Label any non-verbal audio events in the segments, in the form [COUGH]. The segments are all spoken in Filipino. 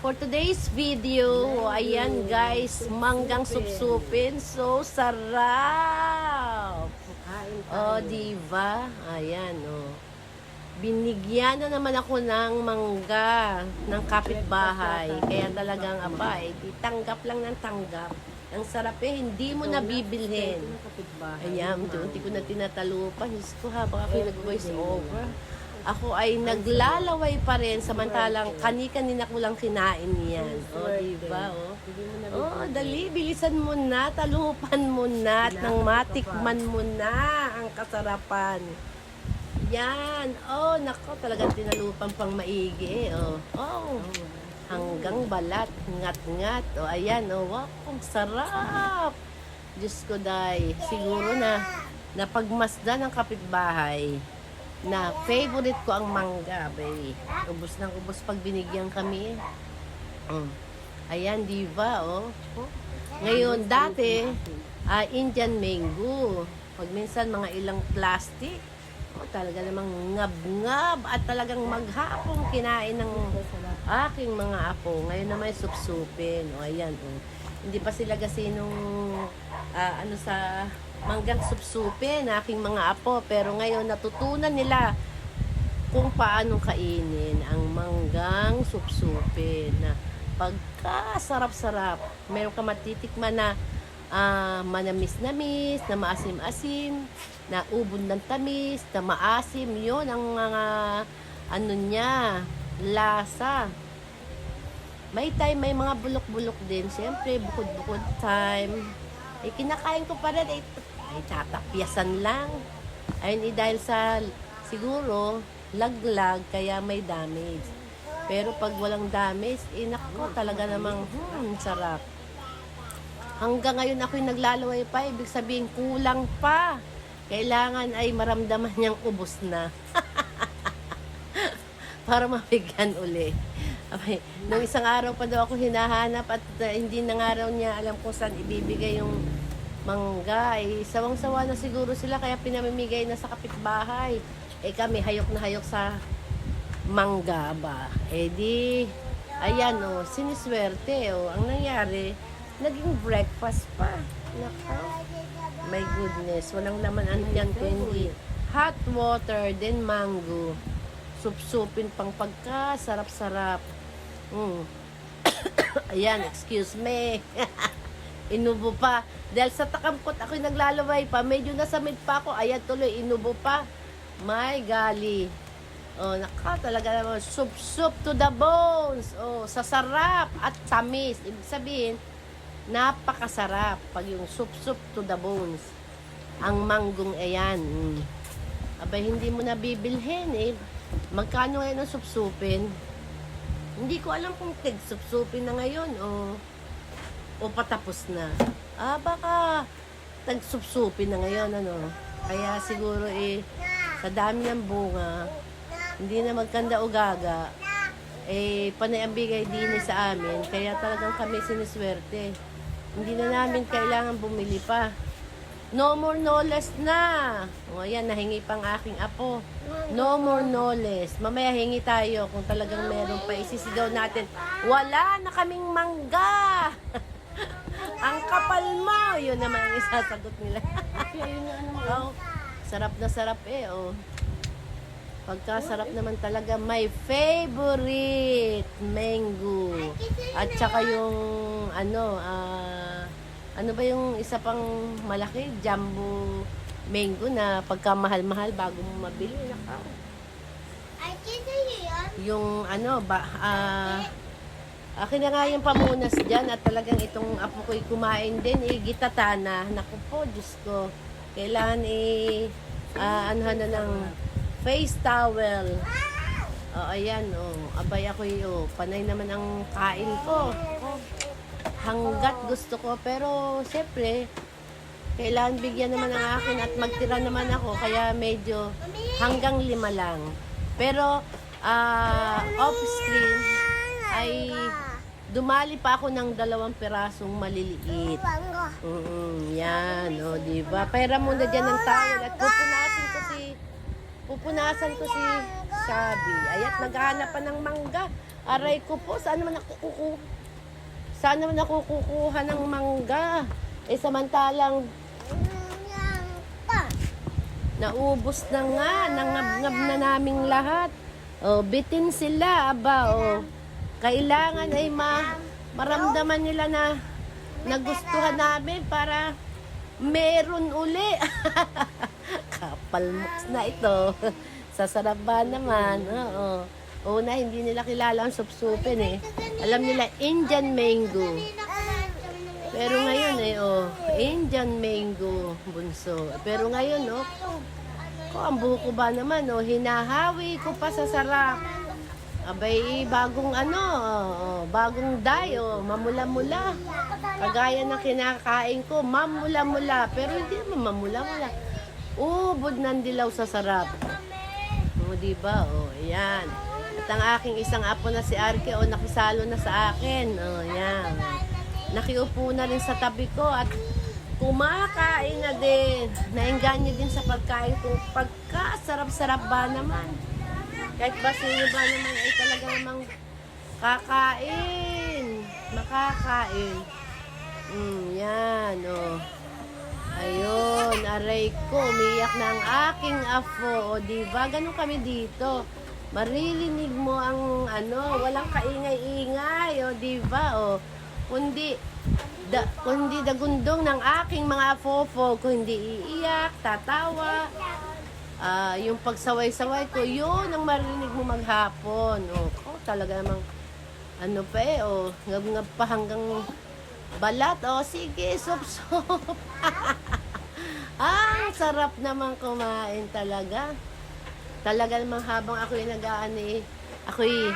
For today's video, ayan guys, manggang supsupin. So, sarap! Kain Oh, diva? Ayan, oh. Binigyan na naman ako ng mangga ng kapitbahay. Kaya talagang, aba, eh, di tanggap lang ng tanggap. Ang sarap eh, hindi mo na bibilhin. Ayan, unti ko na tinatalupan. Diyos ko ha, baka kayo nag-voice over. Ako ay naglalaway pa rin, samantalang kani-kanina ko lang kinain yan. O, oh, diba? O, na oh, dali, bilisan mo na, talupan mo na, at nang matikman mo na ang kasarapan. Yan. Oh, nako, talagang tinalupan pang maigi. Oh, oh. Hanggang balat, ngat-ngat. O, oh, ayan. Oh, wow, ang sarap. Diyos ko, day. Siguro na napagmasdan ng kapitbahay na favorite ko ang mangga, bay. Ubus ng ubus pag binigyan kami. Mm. Ayan, diva, oh. oh. Ngayon, dati, ah, Indian mango. Pag minsan, mga ilang plastic. Oh, talaga namang ngab-ngab at talagang maghapong kinain ng aking mga apo. Ngayon na may supsupin. O, ayan, oh. Hindi pa sila kasi nung, ah, ano sa manggang supsupin, aking mga apo. Pero ngayon, natutunan nila kung paano kainin ang manggang supsupin na pagkasarap-sarap. Meron ka matitikman na ah, manamis-namis, na maasim-asim, na ubod ng tamis, na maasim. Yun ang mga ano niya, lasa. May time, may mga bulok-bulok din. Siyempre, bukod-bukod time. Eh, kinakain ko pa rin. Eh, ay, tatapyasan lang. Ayun, eh, dahil sa, siguro, laglag, kaya may damage. Pero pag walang damage, eh, nako, talaga namang, hmm, sarap. Hanggang ngayon ako'y naglalaway pa, ibig sabihin, kulang pa. Kailangan ay maramdaman niyang ubos na. [LAUGHS] para mabigyan uli. Okay. Nung isang araw pa daw ako hinahanap at uh, hindi na nga raw niya alam kung saan ibibigay yung mangga. Eh, sawang-sawa na siguro sila kaya pinamimigay na sa kapitbahay. Eh kami, hayok na hayok sa mangga ba. Eh di, ayan o, oh, siniswerte o. Oh. Ang nangyari, naging breakfast pa. Nako. My goodness, walang laman ano yan kundi hot water, then mango supsupin pang pagka, sarap-sarap. Mm. [COUGHS] Ayan, excuse me. [LAUGHS] inubo pa. Dahil sa takampot ako'y naglalaway pa, medyo nasamid pa ako. Ayan tuloy, inubo pa. My gali. Oh, naka talaga naman. Soup, soup to the bones. Oh, sa sarap at tamis. Ibig sabihin, napakasarap pag yung soup, soup to the bones. Ang manggong ayan. Mm. Abay, hindi mo na bibilhin eh. Magkano ngayon ang supsupin? Hindi ko alam kung tig-supsupin na ngayon o o patapos na. Ah, baka tag-supsupin na ngayon, ano. Kaya siguro eh, sa dami ng bunga, hindi na magkanda o gaga, eh, panay ang din sa amin. Kaya talagang kami siniswerte. Hindi na namin kailangan bumili pa. No more no less na. O ayan, nahingi pang aking apo. No more no less. Mamaya hingi tayo kung talagang meron pa. Isisigaw natin, wala na kaming mangga. [LAUGHS] ang kapal mo. Yun naman ang isasagot nila. [LAUGHS] oh, sarap na sarap eh. Oh. Pagkasarap naman talaga, my favorite mango. At saka yung ano, ah, ano ba yung isa pang malaki? Jumbo mango na pagkamahal-mahal bago mo mabili. Nakaw. Ay, kita yun. Yung ano, ba, ah, akin na nga yung pamunas dyan at talagang itong apo ko'y kumain din, eh, gitatana. Naku po, Diyos ko. Kailangan eh, ah, ano na ng face towel. Oh, ayan, oh. Abay ako oh. Panay naman ang kain ko. Hanggat gusto ko. Pero, siyempre, kailangan bigyan naman ang akin at magtira naman ako. Kaya medyo hanggang lima lang. Pero, uh, off-screen ay dumali pa ako ng dalawang pirasong maliliit. Mm, yan, o, oh, di ba? Pera muna dyan ng towel at pupunasan ko si pupunasan ko si Sabi. Ayat, naghahanap pa ng mangga. Aray ko po, saan naman ako kuku... Saan naman ako kukuha ng mangga? Eh, samantalang naubos na nga, nangab-ngab na naming lahat. Oh, bitin sila, aba, oh. Kailangan ay ma maramdaman nila na nagustuhan namin para meron uli. [LAUGHS] Kapal moks na ito. [LAUGHS] Sasarap ba naman? Oo. Una, hindi nila kilala ang supsupin eh. Alam nila, Indian mango. Pero ngayon eh, oh, Indian mango bunso. Pero ngayon, oh, ko ang buko ba naman, oh, hinahawi ko pa sa sarap. Abay, bagong ano, oh, oh, bagong dye, oh, mamula-mula. Kagaya ng kinakain ko, mamula-mula. Pero hindi naman mamula-mula. Ubod ng dilaw sa sarap. O, di ba? O, ayan. At ang aking isang apo na si Arke, o, nakisalo na sa akin. O, ayan. Nakiupo na rin sa tabi ko at kumakain na din. Nainganyo din sa pagkain ko. Pagkasarap-sarap ba naman? Kahit ba sino ba naman ay talaga namang kakain. Makakain. Mm, yan, oh. Ayun, aray ko, umiyak na ang aking afo. O, di ba? Ganun kami dito. Maririnig mo ang ano, walang kaingay-ingay, o, di ba? O, kundi, da, kundi dagundong ng aking mga afo-fo, kundi iiyak, tatawa. Ah, yung pagsaway-saway ko, yun ang maririnig mo maghapon. O, ko, talaga namang, ano pa eh, o, ngab-ngab pa hanggang balat. O, sige, sup-sup. ah, [LAUGHS] sarap naman kumain talaga. Talaga namang habang ako'y nag-aano eh, ako'y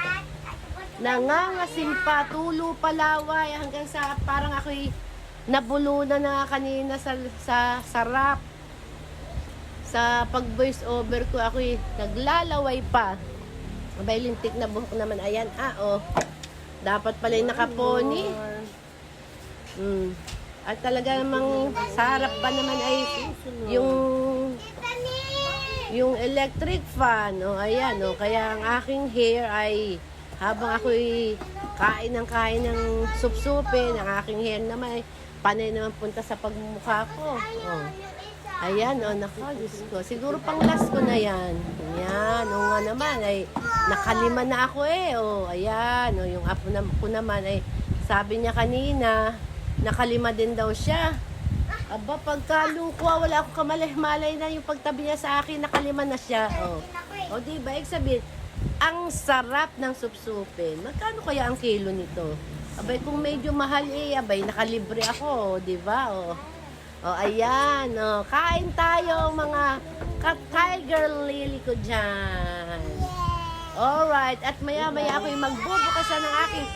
nangangasimpa, tulo palaway hanggang sa parang ako'y nabulunan na kanina sa, sa sarap. Sa pag voice over ko, ako'y naglalaway pa. Abay, lintik na buhok naman. Ayan, ah, oh. Dapat pala yung nakaponi. Mm. At talaga namang sa pa naman ay yung yung electric fan. Oh, ayan, oh. Kaya ang aking hair ay habang ako'y kain ng kain ng supsupin, ang aking hair naman ay panay naman punta sa pagmumukha ko. Oh. Ayan, oh, nako, Diyos ko. Siguro pang last ko na yan. Ayan, o nga naman, ay nakalima na ako eh. Oh, ayan, oh, yung apo na, ko naman ay sabi niya kanina, nakalima din daw siya. Aba, pagkaluko, wala akong kamalay-malay na yung pagtabi niya sa akin, nakalima na siya. Oh. O, di ba? Ibig sabihin, ang sarap ng supsupin. Magkano kaya ang kilo nito? Abay, kung medyo mahal eh, abay, nakalibre ako, di ba? O, o ayan, o, kain tayo mga ka-tiger lily ko dyan. Alright, at maya-maya ako yung magbubukas na ng aking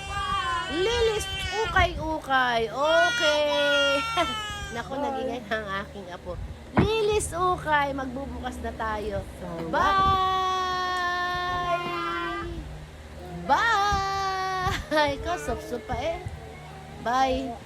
lilis ukay-ukay. Okay. [LAUGHS] Naku, nagingay na ang aking apo. Lilis ukay, magbubukas na tayo. Bye! Bye! Ko, sup-sup pa eh. Bye!